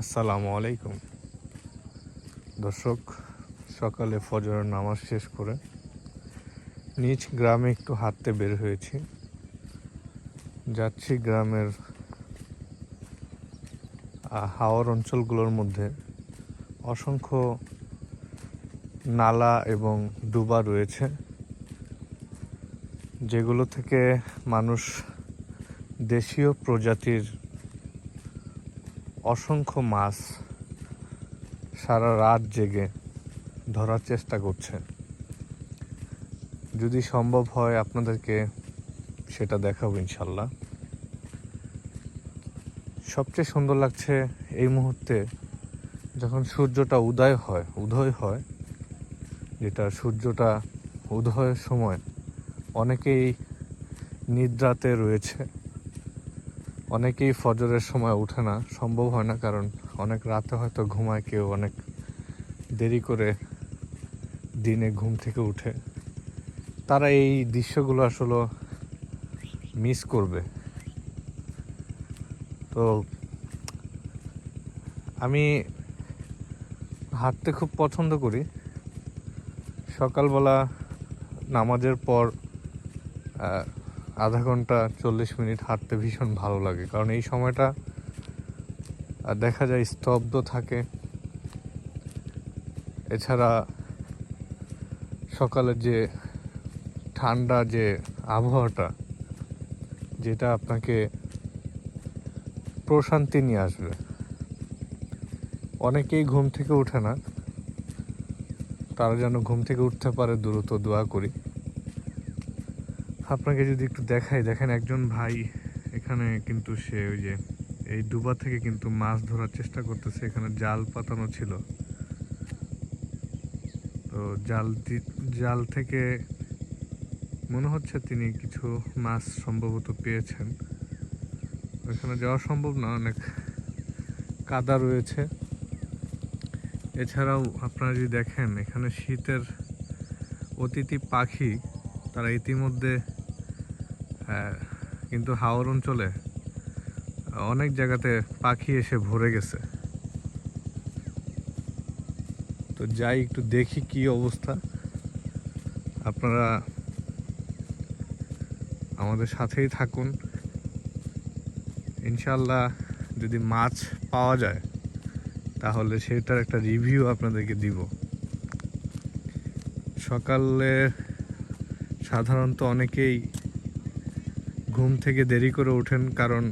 আসসালামু আলাইকুম। দর্শক, সকালে ফজরের নামাজ শেষ করে নিজ গ্রামে একটু হাঁটতে বের হয়েছি। যাচ্ছি গ্রামের হাওর অঞ্চলগুলোর মধ্যে। অসংখ্য নালা এবং ডুবা রয়েছে, যেগুলো থেকে মানুষ দেশীয় প্রজাতির অসংখ্য মাছ সারা রাত জেগে ধরার চেষ্টা করছে। যদি সম্ভব হয় আপনাদেরকে সেটা দেখাবো ইনশাল্লাহ। সবচেয়ে সুন্দর লাগছে এই মুহূর্তে যখন সূর্যটা উদয় হয় উদয় হয়, যেটা সূর্যটা উদয়ের সময় অনেকেই নিদ্রাতে রয়েছে। অনেকেই ফজরের সময় ওঠে না, সম্ভব হয় না কারণ অনেক রাতে হয়তো ঘুমায় কেউ, অনেক দেরি করে দিনে ঘুম থেকে উঠে। তারা এই দৃশ্যগুলো আসলে মিস করবে। তো আমি হাঁটতে খুব পছন্দ করি। সকালবেলা নামাজের পর ঘণ্টা চল্লিশ মিনিট হাঁটতে ভীষণ ভালো লাগে। কারণ এই সময়টা দেখা যায় স্তব্ধ থাকে। এছাড়া সকালের যে ঠান্ডা যে আবহাওয়াটা, যেটা আপনাকে প্রশান্তি নিয়ে আসবে। অনেকেই ঘুম থেকে ওঠে না, তারা যেন ঘুম থেকে উঠতে পারে, দ্রুত দোয়া করি। আপনাকে যদি একটু দেখাই, দেখেন একজন ভাই এখানে কিন্তু সে ওই যে, এই ডুবা থেকে কিন্তু মাছ ধরার চেষ্টা করতেছে, এখানে জাল পাতানো ছিল। তো জাল জাল থেকে মনে হচ্ছে তিনি কিছু মাছ সম্ভবত পেয়েছেন। ওইখানে যাওয়া সম্ভব না, অনেক কাদা রয়েছে। এছাড়াও আপনারা যদি দেখেন, এখানে শীতের অতিথি পাখি, তারা ইতিমধ্যে কিন্তু হাওর অঞ্চলে অনেক জায়গাতে পাখি এসে ভরে গেছে। তো যাই, একটু দেখি কি অবস্থা। আপনারা আমাদের সাথেই থাকুন। ইনশাল্লাহ যদি মাছ পাওয়া যায়, তাহলে সেটার একটা রিভিউ আপনাদেরকে দিব। সকালে সাধারণত অনেকেই ঘুম থেকে দেরি করে ওঠেন কারণ